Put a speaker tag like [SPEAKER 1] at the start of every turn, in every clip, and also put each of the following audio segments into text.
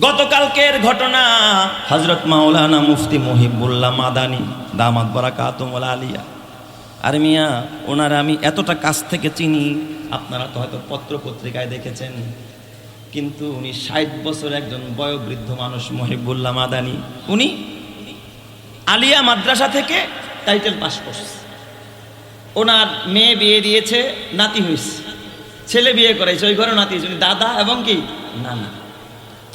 [SPEAKER 1] গতকালকের ঘটনা হজরত মাওলানা মুফতি মহিবুল্লাহ মাদানি, দামাত বরাকাতমল আলিয়া। আর মিয়া, ওনারা আমি এতটা কাছ থেকে চিনি, আপনারা তো হয়তো পত্র পত্রিকায় দেখেছেন। কিন্তু উনি ষাট বছর একজন বয়োবৃদ্ধ মানুষ মহিবুল্লাহ মাদানি। উনি আলিয়া মাদ্রাসা থেকে টাইটেল পাস করছে। ওনার মেয়ে বিয়ে দিয়েছে, নাতি হয়েছে। ছেলে বিয়ে করেছে ওই ঘরে নাতি হয়েছে। দাদা এবং কি? নানা।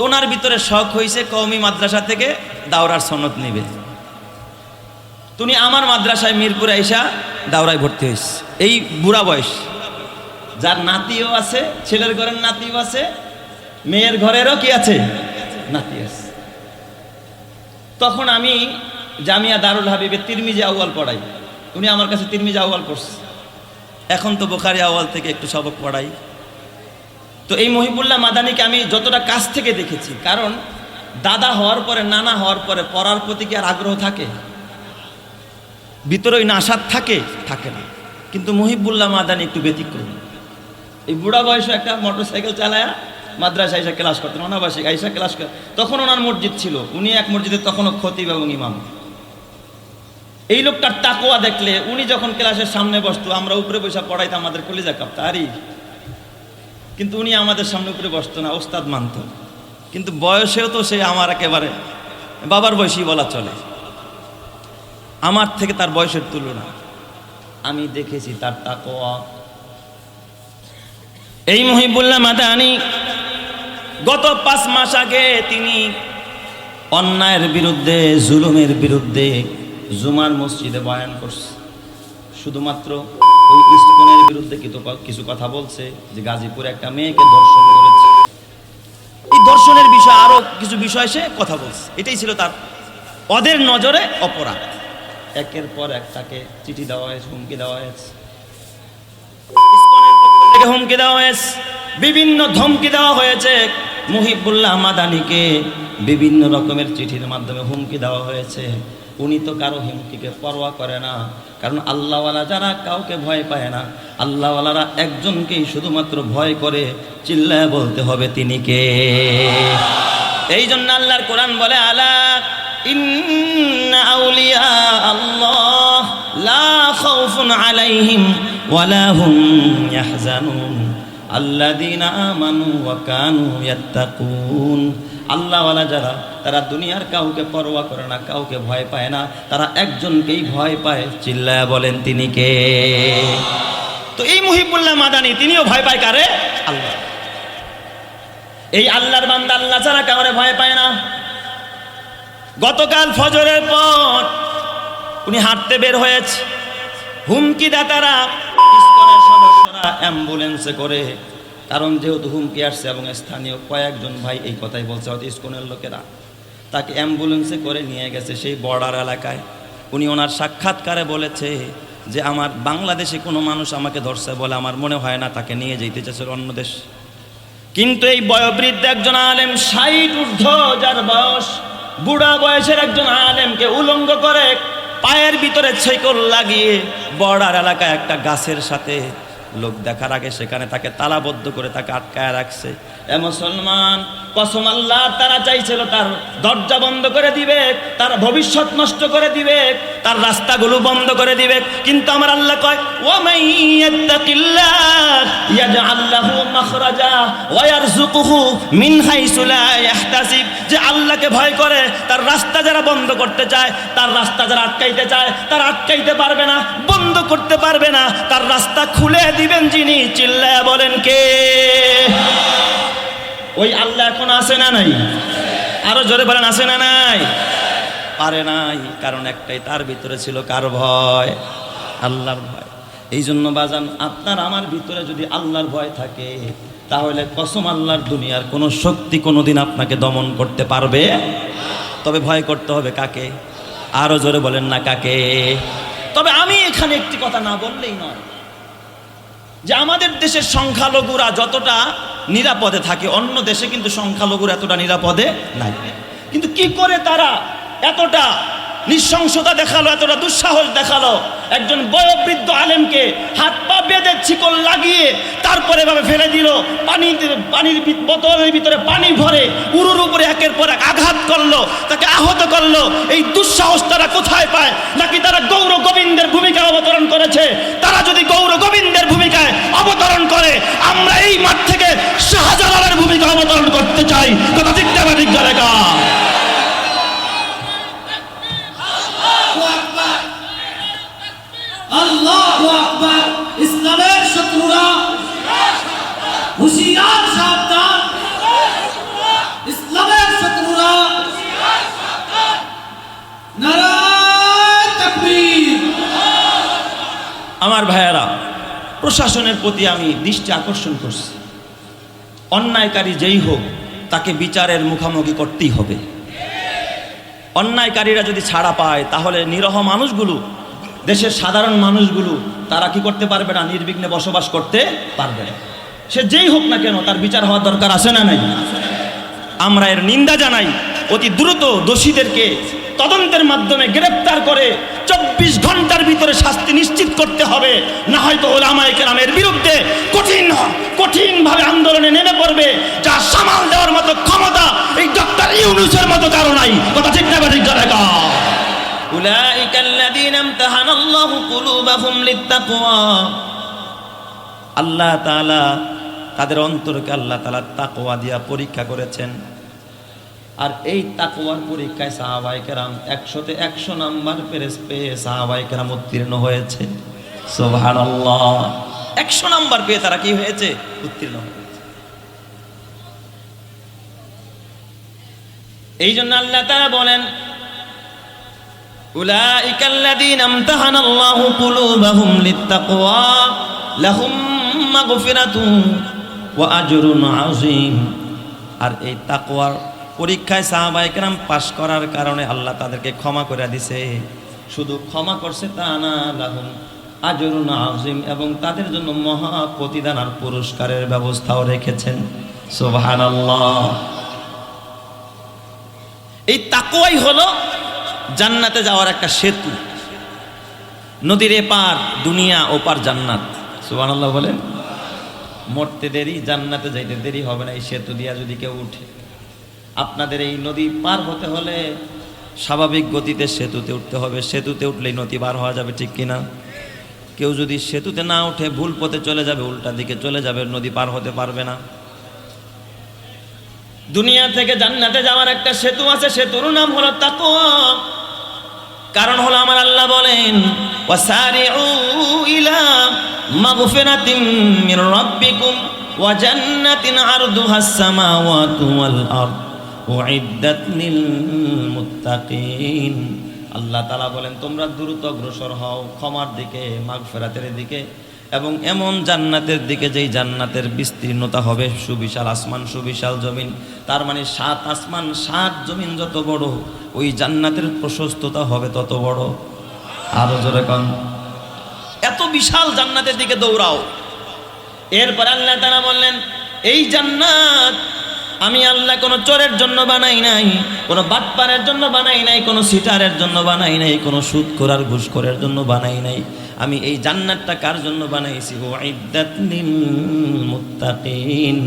[SPEAKER 1] তো ওনার ভিতরে শখ হয়েছে কওমি মাদ্রাসা থেকে দাওরার সনদ নিবে। তুমি আমার মাদ্রাসায় মিরপুরে আইসা দাওরায় ভর্তি হয়েছে এই বুড়া বয়স। যার নাতিও আছে, ছেলের ঘরের নাতিও আছে, মেয়ের ঘরেরও কি আছে? নাতি আছে। তখন আমি জামিয়া দারুল হাবিবে তিরমিজি আউয়াল পড়াই। উনি আমার কাছে তিরমিজি আউয়াল পড়ছে। এখন তো বোখারি আউয়াল থেকে একটু সবক পড়াই। তো এই মহিবুল্লাহ মাদানিকে আমি যতটা কাছ থেকে দেখেছি, কারণ দাদা হওয়ার পরে, নানা হওয়ার পরে পড়ার প্রতি কি আর আগ্রহ থাকে? ভিতরে ওই নাসাদ থাকে? থাকে না। কিন্তু মহিবুল্লাহ মাদানি একটু ব্যতিক্রম। এই বুড়া বয়সে একটা মোটর সাইকেল চালায়া মাদ্রাসা আইসা ক্লাস করতেন, অনাবাসিক, আইসা ক্লাস কর। তখন ওনার মসজিদ ছিল। উনি এক মসজিদে তখনও খতিব এবং ইমাম। এই লোকটার তাকোয়া দেখলে উনি যখন ক্লাসের সামনে বসতো, আমরা উপরে বসে পড়াইতাম, আমাদের কলিজা কাঁপতা। আরই কিন্তু উনি আমাদের সামনে উপরে বসতো না, ওস্তাদ মানত। কিন্তু বয়সেও তো সে আমার একেবারে বাবার বয়সী বলা চলে। আমার থেকে তার বয়সের তুলনা। আমি দেখেছি তার তাকোয়া এই মহিবুল্লাহ মাদানি, গত পাঁচ মাস আগে তিনি অন্যায়ের বিরুদ্ধে, জুলুমের বিরুদ্ধে জুমার মসজিদে বয়ান করছে। শুধুমাত্র ওই ইস্কনের বিরুদ্ধে কিছু কথা বলছে যে গাজীপুরে একটা মেয়েকে ধর্ষণ করেছে। এই ধর্ষণের বিষয়ে আরও কিছু বিষয় সে কথা বলছে। এটাই ছিল তার ওদের নজরে অপরাধ। একের পর এক তাকে চিঠি দেওয়া হয়েছে, হুমকি দেওয়া হয়েছে। থেকে হুমকি দেওয়া হয়েছে। বিভিন্ন ধমকি দেওয়া হয়েছে। মুহিবুল্লাহ মাদানিকে বিভিন্ন রকমের চিঠির মাধ্যমে হুমকি দেওয়া হয়েছে। উনি তো কারও হুমকিকে পরোয়া করে না। কারণ আল্লাহওয়ালা যারা কাউকে ভয় পায় না, আল্লাহওয়ালারা একজনকেই শুধুমাত্র ভয় করে চিল্লায় বলতে হবে তিনি কে। এই জন্য আল্লাহর কোরআন বলে, আলা ইন্না আউলিয়া আল্লাহ আলাইহিম ওয়ালা হুম ওয়া কানু আল্লাহওয়ালা যারা, তারা দুনিয়ার কাউকে পরোয়া করে না, কাউকে ভয় পায় না, তারা একজনকেই ভয় পায়, চিল্লায় বলেন তিনি কে? তো এই মুহিবুল্লাহ মাদানি, তিনিও ভয় পায় কারে? আল্লাহ। এই আল্লাহর বান্দা, আল্লাহ ছাড়া কাউরে ভয় পায় না। গতকাল ফজরের পর উনি হাঁটতে বের হয়েছে। হুমকি দাতারা অ্যাম্বুলেন্সে করে কারণ যেহেতু হুমকি আসছে এবং স্থানীয় কয়েকজন ভাই এই কথাই বলছে, হয়তো ইসকনের লোকেরা। তাকে অ্যাম্বুলেন্সে করে নিয়ে গেছে সেই বর্ডার এলাকায়। উনি ওনার সাক্ষাৎকারে বলেছে যে, আমার বাংলাদেশে কোনো মানুষ আমাকে ধরছে বলে আমার মনে হয় না, তাকে নিয়ে যেতে চাইছে অন্য দেশ। কিন্তু এই বয়োবৃদ্ধ একজন আলেম, ষাট ঊর্ধ্ব যার বয়স, বুড়া বয়সের একজন আলেমকে উলঙ্গ করে পায়ের ভিতরে ছেকল লাগিয়ে বর্ডার এলাকায় একটা গাছের সাথে লোক দেখার আগে সেখানে তাকে তালাবদ্ধ করে তাকে আটকায় রাখছে। এ মুসলমান, কসম আল্লাহ, তারা চাইছিল তার দরজা বন্ধ করে দিবে, তার ভবিষ্যৎ নষ্ট করে দিবে, তার রাস্তাগুলো বন্ধ করে দিবে। কিন্তু আমার আল্লাহ কয় ও যে আল্লাহকে ভয় করে, তার রাস্তা যারা বন্ধ করতে চায়, তার রাস্তা যারা আটকাইতে চায়, তার আটকাইতে পারবে না, বন্ধ করতে পারবে না। তার রাস্তা খুলে দিবেন যিনি, চিল্লায়া বলেন কে? ওই আল্লাহ এখন আছে না নাই? আরও জোরে বলেন, আছে না নাই? পারে নাই, কারণ একটাই, তার ভিতরে ছিল কার ভয়? আল্লাহর ভয়। এই জন্য বাজান, আপনার আমার ভিতরে যদি আল্লাহর ভয় থাকে, তাহলে কসম আল্লাহর দুনিয়ার কোনো শক্তি কোনোদিন আপনাকে দমন করতে পারবে? তবে ভয় করতে হবে কাকে? আরও জোরে বলেন না কাকে? তবে আমি এখানে একটি কথা না বললেই নয়। যে আমাদের দেশের সংখ্যালঘুরা যতটা নিরাপদে থাকে, অন্য দেশে কিন্তু সংখ্যালঘুরা এতটা নিরাপদে নাই। কিন্তু কি করে তারা এতটা নৃশংসতা দেখাল, এতটা দুঃসাহস দেখাল? একজন বয়োবৃদ্ধ আলেমকে হাত পা বেঁধে ছিকল লাগিয়ে তারপরে ভাবে ফেলে দিল। পানি পানির বোতলের ভিতরে পানি ভরে উরুর উপরে একের পর এক আঘাত করল, তাকে আহত করল। এই দুঃসাহস তারা কোথায় পায়? নাকি তারা গৌর গোবিন্দের ভূমিকা অবতরণ করেছে? তারা যদি গৌর ভূমিকায় অবতরণ করে আমরা এই মাঠ থেকে শাহজালালের ভূমিকা অবতরণ করতে চাই। কথা ঠিক না ঠিক
[SPEAKER 2] আল্লাহ আকবার। ইসলামের শত্রুরা। হুশিয়ার সাবধান। ইসলামের শত্রুরা।
[SPEAKER 1] আমার ভাইয়েরা প্রশাসনের প্রতি আমি দৃষ্টি আকর্ষণ করছি। অন্যায়কারী যেই হোক, তাকে বিচারের মুখোমুখি করতেই হবে। অন্যায়কারীরা যদি ছাড়া পায়, তাহলে নিরহ মানুষগুলো, দেশের সাধারণ মানুষগুলো, তারা কি করতে পারবে না? নির্বিঘ্নে বসবাস করতে পারবে না। সে যেই হোক না কেন, তার বিচার হওয়ার দরকার আছে না নাই? আমরা এর নিন্দা জানাই, অতি দ্রুত দোষীদেরকে তদন্তের মাধ্যমে গ্রেপ্তার করে চব্বিশ ঘণ্টার ভিতরে শাস্তি নিশ্চিত করতে হবে না হয়তো ওলামায়ে কেরামের বিরুদ্ধে কঠিন কঠিনভাবে আন্দোলনে নেমে পড়বে যা সামাল দেওয়ার মতো ক্ষমতা এই ডক্টর ইউনুসের মতো কারো নাই কথা ঠিক না ঠিক জায়গা أولئك الذين امتحن الله قلوبهم للتقوى আল্লাহ তাআলা তাদের অন্তরকে আল্লাহ তাআলা তাকওয়া দিয়া পরীক্ষা করেছেন আর এই তাকওয়ার পরীক্ষায় সাহাবাই কেরাম একশোতে একশো নাম্বার পেরেস পেয়ে সাহাবাই কেরাম উত্তীর্ণ হয়েছে সুবহানাল্লাহ একশো নাম্বার পেয়ে তারা কি হয়েছে উত্তীর্ণ হয়েছে এই জন্য আল্লাহ তারা বলেন أولئك الذين امتحن الله قلوبهم للتقوى لهم مغفرة وأجر عظيم আর এই তাকওয়ার পরীক্ষায় সাহাবাইকরাম পাশ করার কারণে আল্লাহ তাদেরকে ক্ষমা করে দিছে। শুধু ক্ষমা করছে তা না, লাহুম আজরুন আজিম এবং তাদের জন্য মহা প্রতিদান আর পুরস্কারের ব্যবস্থাও রেখেছেন। সুবহানাল্লাহ। এই তাকওয়াই হলো জান্নাতে যাওয়ার একটা সেতু। নদীর এপার, দুনিয়া ওপার জান্নাত। সুবহানাল্লাহ বলেন, মরতে দেরি, জান্নাতে যাইতে দেরি হবে না। এই সেতু দিয়া যদি কেউ উঠে আপনাদের এই নদী পার হতে হলে স্বাভাবিক গতিতে সেতুতে উঠতে হবে। সেতুতে উঠলেই নদী পার হওয়া যাবে ঠিক কিনা? কেউ যদি সেতুতে না উঠে ভুল পথে চলে যাবে, উল্টা দিকে চলে যাবে, নদী পার হতে পারবে না। দুনিয়া থেকে জান্নাতে যাওয়ার একটা সেতু আছে, সেতুর নাম হলো তাকওয়া। কারণ হলো আমার আল্লাহ বলেন, ওয়াসারিউ ইলা মাগফিরাতিম মির রাব্বিকুম ওয়া জান্নাতিন আরদুহাস সামাওয়াতু ওয়াল আরদ। লিল মুত্তাকিন আল্লাহ তাআলা বলেন, তোমরা দ্রুত অগ্রসর হও ক্ষমার দিকে মাঘ ফেরাতের দিকে এবং এমন জান্নাতের দিকে যেই জান্নাতের বিস্তীর্ণতা হবে। সুবিশাল আসমান, সুবিশাল জমিন, তার মানে সাত আসমান, সাত জমিন যত বড়, ওই জান্নাতের প্রশস্ততা হবে তত বড়। আরও জোরে কন। এত বিশাল জান্নাতের দিকে দৌড়াও। এরপর আল্লাহ তারা বললেন, এই জান্নাত আমি আল্লাহ কোনো চোরের জন্য বানাই নাই, কোনো বাটপারের জন্য বানাই নাই, কোনো সিটারের জন্য বানাই নাই, কোনো সুদ করার ঘুষ করার জন্য বানাই নাই। আমি এই জান্নাতটা কার জন্য বানাইছি? মুত্তাকিন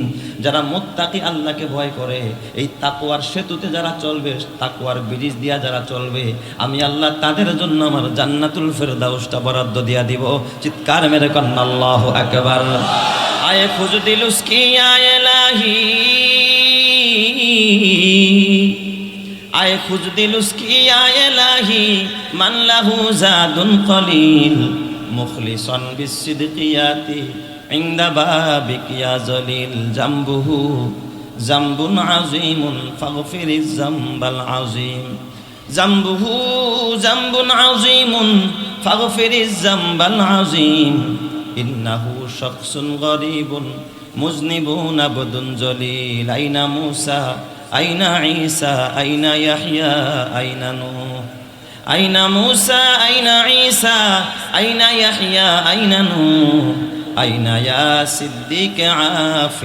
[SPEAKER 1] যারা মুত্তাকি আল্লাহকে ভয় করে, এই তাকওয়ার সেতুতে যারা চলবে, তাকওয়ার ব্রিজ দিয়া যারা চলবে, আমি আল্লাহ তাদের জন্য আমার জান্নাতুল ফেরদাউসটা বরাদ্দ দিয়া দিব। চিৎকার মেরে কন্না, আল্লাহু আকবার। আয়ে খুজদিল উসকি আয় ইলাহি আয় খুজ দিলুসকি আয় এলাহি মানলাহু যাদুন কলিল। মুখলিসন বিসিদকিয়াতি ইনদা বাবিক ইয়া জলিল জামবুহু। জামবুন আযীমুন ফাগফিরিজ জাম্বাল আযীম। জাম্বুহু, জামবুন আযীমুন ফাগফিরিজ জাম্বাল আযীম। إنه شخص غريب مذنب عبد جليل أين موسى أين عيسى أين يحيى أين نوح أين موسى أين عيسى أين يحيى أين نوح أين يا صديق عاف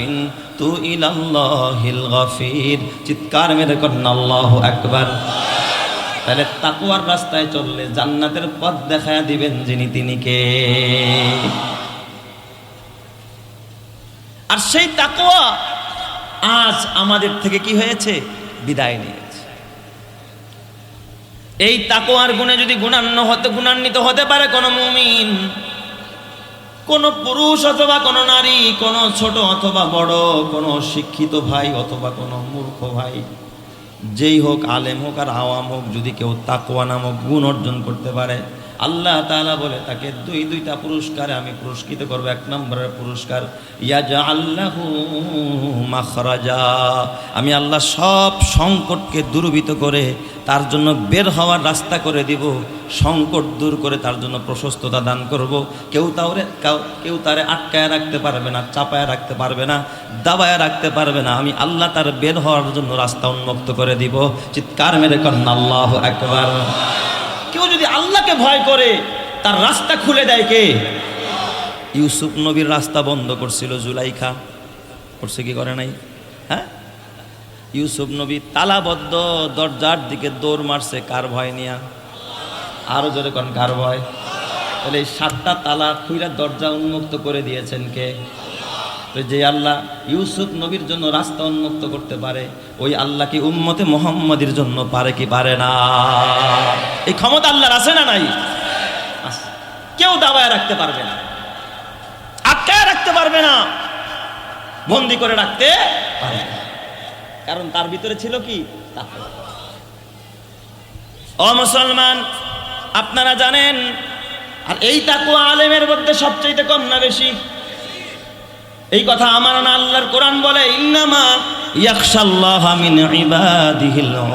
[SPEAKER 1] تو إلى الله الغفير চিৎকার মেরে করেন আল্লাহু আকবার তাহলে তাকুয়ার রাস্তায় চললে জান্নাতের পথ দেখায় দিবেন যিনি তিনি কে আর সেই তাকোয়া আজ আমাদের থেকে কি হয়েছে? বিদায় নিয়েছে। এই তাকোয়ার গুণে যদি গুণান্ন হতে, গুণান্বিত হতে পারে কোনো মুমিন, কোন পুরুষ অথবা কোন নারী, কোন ছোট অথবা বড়, কোন শিক্ষিত ভাই অথবা কোন মূর্খ ভাই, যেই হোক আলেম হোক আর আওয়াম হোক, যদি কেউ তাকোয়া নামক গুণ অর্জন করতে পারে আল্লাহ তাআলা বলে, তাকে দুই, দুইটা পুরস্কারে আমি পুরস্কৃত করব। এক নম্বরের পুরস্কার ইয়াজা আল্লাহ মাখরাজা। আমি আল্লাহ সব সংকটকে দূরীভূত করে তার জন্য বের হওয়ার রাস্তা করে দিব, সংকট দূর করে তার জন্য প্রশস্ততা দান করব। কেউ তাওরে, কেউ তারে আটকায় রাখতে পারবে না, চাপায় রাখতে পারবে না, দাবায় রাখতে পারবে না। আমি আল্লাহ তার বের হওয়ার জন্য রাস্তা উন্মুক্ত করে দিব। চিৎকার মেরে কন্যা আল্লাহ একবার আল্লাহকে ভয় করে, তার রাস্তা খুলে দেয় কে? ইউসুফ নবীর রাস্তা বন্ধ করছিল জুলাইখা। করছে কি করে নাই? হ্যাঁ? ইউসুফ নবী তালাবদ্ধ দরজার দিকে দৌড় মারছে, কার ভয় নিয়া? আরও জোরে কোন, কার ভয়? তাহলে এই সাতটা তালা খুইরা দরজা উন্মুক্ত করে দিয়েছেন কে? তো যে আল্লাহ ইউসুফ নবীর জন্য রাস্তা উন্মুক্ত করতে পারে, ওই আল্লাহ কি উম্মতে মোহাম্মদের জন্য পারে কি পারে না? এই ক্ষমতা আল্লাহর আছে না নাই? কেউ দাবায় রাখতে পারবে না। আটকায় রাখতে পারবে না। বন্দি করে রাখতে পারবে না। কারণ তার ভিতরে ছিল কি। ও মুসলমান, আপনারা জানেন, আর এই তাকুয়া আলেমের মধ্যে সবচেয়ে কম না বেশি? এই কথা আমার না আল্লাহর কোরআন বলে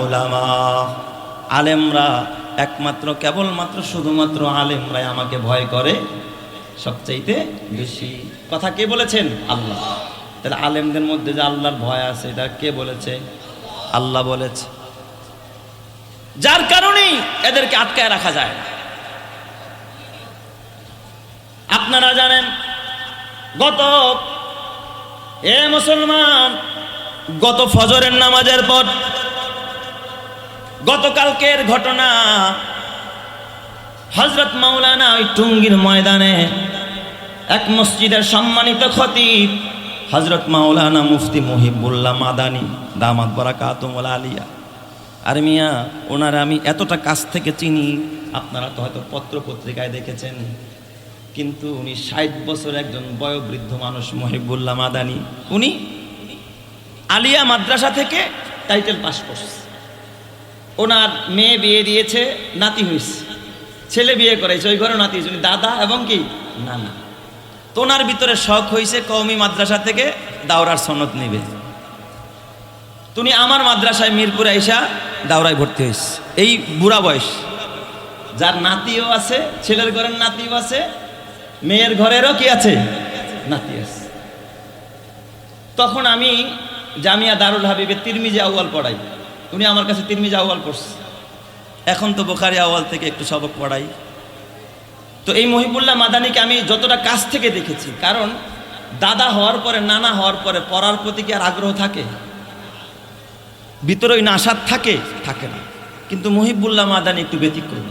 [SPEAKER 1] উলামা। আলেমরা একমাত্র, কেবলমাত্র, শুধুমাত্র আলেমরাই আমাকে ভয় করে। সবচাইতে বেশি। কথা কে বলেছেন? আল্লাহ। তাহলে আলেমদের মধ্যে যে আল্লাহর ভয় আছে, এটা কে বলেছে? আল্লাহ বলেছে। যার কারণেই এদেরকে আটকায় রাখা যায় আপনারা জানেন, গত এ মুসলমান, গত ফজরের নামাজের পর গতকালকের ঘটনা হজরত মাওলানা ওই টুঙ্গির ময়দানে এক মসজিদের সম্মানিত খতিব হজরত মাওলানা মুফতি মহিবুল্লাহ মাদানি, দামাত বরাকাতুমুল আলিয়া। আর মিয়া, ওনারা আমি এতটা কাছ থেকে চিনি, আপনারা তো হয়তো পত্র পত্রিকায় দেখেছেন। কিন্তু উনি ষাট বছর একজন বয়োবৃদ্ধ মানুষ, মহিবুল্লাহ মাদানি। উনি আলিয়া মাদ্রাসা থেকে টাইটেল পাস করছে। ওনার মেয়ে বিয়ে দিয়েছে, নাতি হয়েছে। ছেলে বিয়ে করেছে, ওই ঘরে নাতি উনি দাদা এবং কি? নানা। তো ওনার ভিতরে শখ হয়েছে কওমি মাদ্রাসা থেকে দাওরার সনদ নেবে। তুমি আমার মাদ্রাসায় মিরপুরে আইসা দাওরায় ভর্তি হয়েছে। এই বুড়া বয়স। যার নাতিও আছে, ছেলের ঘরের নাতিও আছে মেয়ের ঘরেরও কি আছে? নাতি আছে। তখন আমি জামিয়া দারুল হাবিবে তিরমিজি আউয়াল পড়াই। উনি আমার কাছে তিরমিজি আউয়াল পড়ছে। এখন তো বোখারি আউয়াল থেকে একটু সবক পড়াই। তো এই মহিবুল্লাহ মাদানিকে আমি যতটা কাছ থেকে দেখেছি, কারণ দাদা হওয়ার পরে, নানা হওয়ার পরে পড়ার প্রতি কি আর আগ্রহ থাকে? ভিতরে ওই নাসাদ থাকে? থাকে না। কিন্তু মহিবুল্লাহ মাদানি একটু ব্যতিক্রম।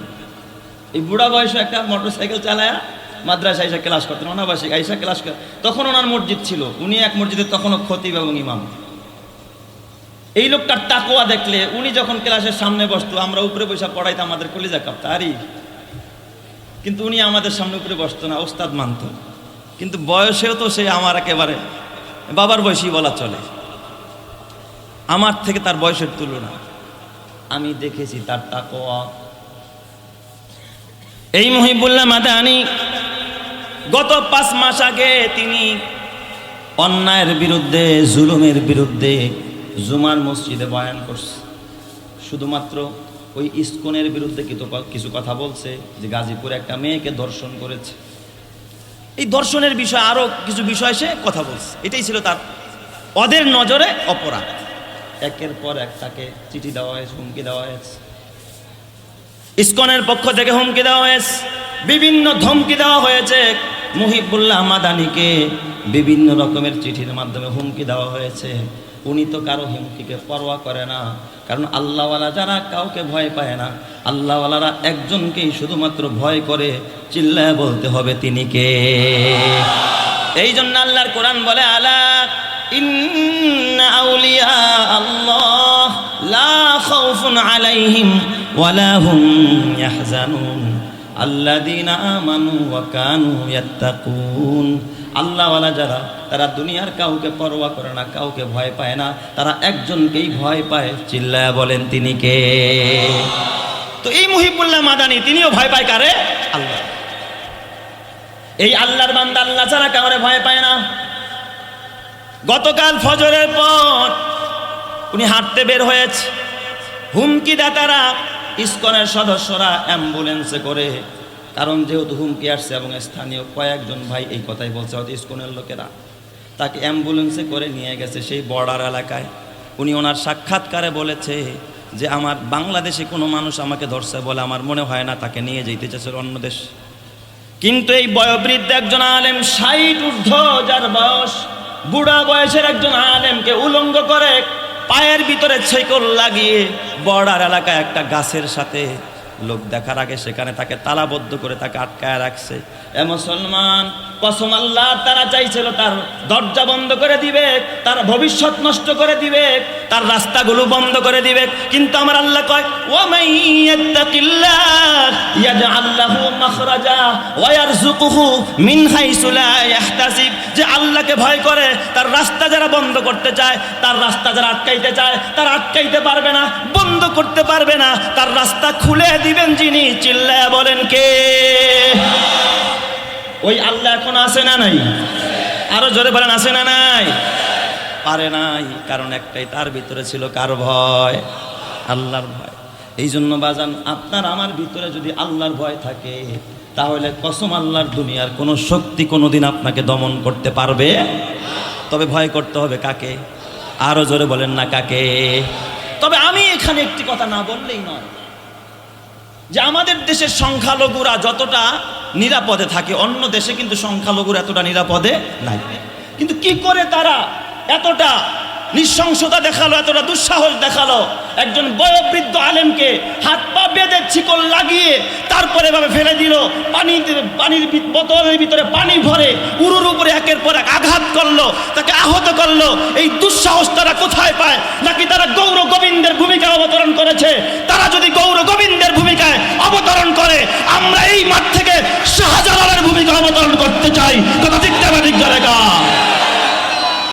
[SPEAKER 1] এই বুড়া বয়সে একটা মোটর সাইকেল চালায়া মাদ্রাসা আইসা ক্লাস করতেন, অনাবাসিক, আইসা ক্লাস কর, তখন ওনার মসজিদ ছিল। উনি এক মসজিদে তখনও খতিব এবং ইমাম। এই লোকটার তাকোয়া দেখলে উনি যখন ক্লাসের সামনে বসতো, আমরা উপরে বসে পড়াইতে আমাদের কলিজা কাঁপতো। আরই কিন্তু উনি আমাদের সামনে উপরে বসতো না, ওস্তাদ মানত। কিন্তু বয়সেও তো সে আমার একেবারে বাবার বয়সী বলা চলে। আমার থেকে তার বয়সের তুলনা। আমি দেখেছি তার তাকোয়া এই মহিবুল্লাহ মাদানি গত পাঁচ মাস আগে তিনি অন্যায়ের বিরুদ্ধে, জুলুমের বিরুদ্ধে জুমার মসজিদে বয়ান করছে। শুধুমাত্র ওই ইস্কনের বিরুদ্ধে কিছু কিছু কথা বলছে যে গাজীপুরে একটা মেয়েকে ধর্ষণ করেছে। এই ধর্ষণের বিষয়ে আরও কিছু বিষয় সে কথা বলছে। এটাই ছিল তার ওদের নজরে অপরাধ। একের পর এক তাকে চিঠি দেওয়া হয়েছে, হুমকি দেওয়া হয়েছে। ইস্কনের পক্ষ থেকে হুমকি দেওয়া হয়েছে। বিভিন্ন ধমকি দেওয়া হয়েছে। মুহিবুল্লাহ মাদানিকে বিভিন্ন রকমের চিঠির মাধ্যমে হুমকি দেওয়া হয়েছে। উনি তো কারও হুমকিকে পরোয়া করে না, কারণ আল্লাহওয়ালা যারা কাউকে ভয় পায় না, আল্লাহওয়ালারা একজনকেই শুধুমাত্র ভয় করে চিল্লায় বলতে হবে তিনি কে। এই জন্য আল্লাহর কোরআন বলে, আলা আউলিয়া আল্লাহ লা আলাইহিম ওয়ালা আল্লাযীনা আমানু ওয়া কানু ইয়াত্তাকুন। আল্লাহওয়ালা যারা, তারা দুনিয়ার কাউকে পরোয়া করে না, কাউকে ভয় পায় না। তারা একজনকেই ভয় পায়, চিল্লায়া বলেন তিনি কে? তো এই মুহিবুল্লাহ মাদানি, তিনিও ভয় পায় কারে? আল্লাহ। এই আল্লাহর বান্দা আল্লাহ ছাড়া কাউরে ভয় পায় না। গতকাল ফজরের পর উনি হাঁটতে বের হয়েছে। হুমকি দাতারা ইস্কনের সদস্যরা অ্যাম্বুলেন্সে করে, কারণ যেহেতু হুমকি আসছে এবং স্থানীয় কয়েকজন ভাই এই কথাই বলছে, হয়তো ইস্কনের লোকেরা। তাকে অ্যাম্বুলেন্সে করে নিয়ে গেছে সেই বর্ডার এলাকায়। উনি ওনার সাক্ষাৎকারে বলেছে যে, আমার বাংলাদেশে কোনো মানুষ আমাকে ধরছে বলে আমার মনে হয় না, তাকে নিয়ে যেতে চাইছে অন্য দেশ। কিন্তু এই বয়োবৃদ্ধ একজন আলেম, ষাট ঊর্ধ্ব যার বয়স, বুড়া বয়সের একজন আলেমকে উলঙ্গ করে পায়ের ভিতরে ছৈকল লাগিয়ে বর্ডার এলাকায় একটা গাছের সাথে লোক দেখার আগে সেখানে তাকে তালাবদ্ধ করে তাকে আটকায় রাখছে। এ মুসলমান, কসম আল্লাহ, তারা চাইছিল তার দরজা বন্ধ করে দিবে, তার ভবিষ্যৎ নষ্ট করে দিবে, তার রাস্তাগুলো বন্ধ করে দিবে। কিন্তু আমার আল্লাহ কয় ও যে আল্লাহকে ভয় করে, তার রাস্তা যারা বন্ধ করতে চায়, তার রাস্তা যারা আটকাইতে চায়, তার আটকাইতে পারবে না, বন্ধ করতে পারবে না, তার রাস্তা খুলে দিবেন যিনি, চিল্লায়া বলেন কে? ওই আল্লাহ এখন আসে না নাই? আরও জোরে বলেন আসে না নাই? পারে নাই, কারণ একটাই, তার ভিতরে ছিল কার ভয়? আল্লাহর ভয়। এই জন্য বাজান, আপনার আমার ভিতরে যদি আল্লাহর ভয় থাকে, তাহলে কসম আল্লাহর দুনিয়ার কোনো শক্তি কোনোদিন আপনাকে দমন করতে পারবে? তবে ভয় করতে হবে কাকে? আরও জোরে বলেন না কাকে? তবে আমি এখানে একটি কথা না বললেই নয়। যে আমাদের দেশের সংখ্যালঘুরা যতটা নিরাপদে থাকে, অন্য দেশে কিন্তু সংখ্যালঘুরা এতটা নিরাপদে নাই। কিন্তু কি করে তারা এতটা নৃশংসতা দেখাল, এতটা দুঃসাহস দেখাল। একজন বয়োবৃদ্ধ আলেমকে হাত পা বেঁধে ছিকল লাগিয়ে তারপরে এভাবে ফেলে দিল। পানি পানির বোতলের ভিতরে পানি ভরে উরুর উপরে একের পর এক আঘাত করল, তাকে আহত করল। এই দুঃসাহস তারা কোথায় পায়? নাকি তারা গৌর গোবিন্দের ভূমিকা অবতরণ করেছে? তারা যদি গৌর গোবিন্দের ভূমিকায় অবতরণ করে, আমরা এই মাঠ থেকে শাহজালালের ভূমিকা অবতরণ করতে চাই। কথা ঠিক তবে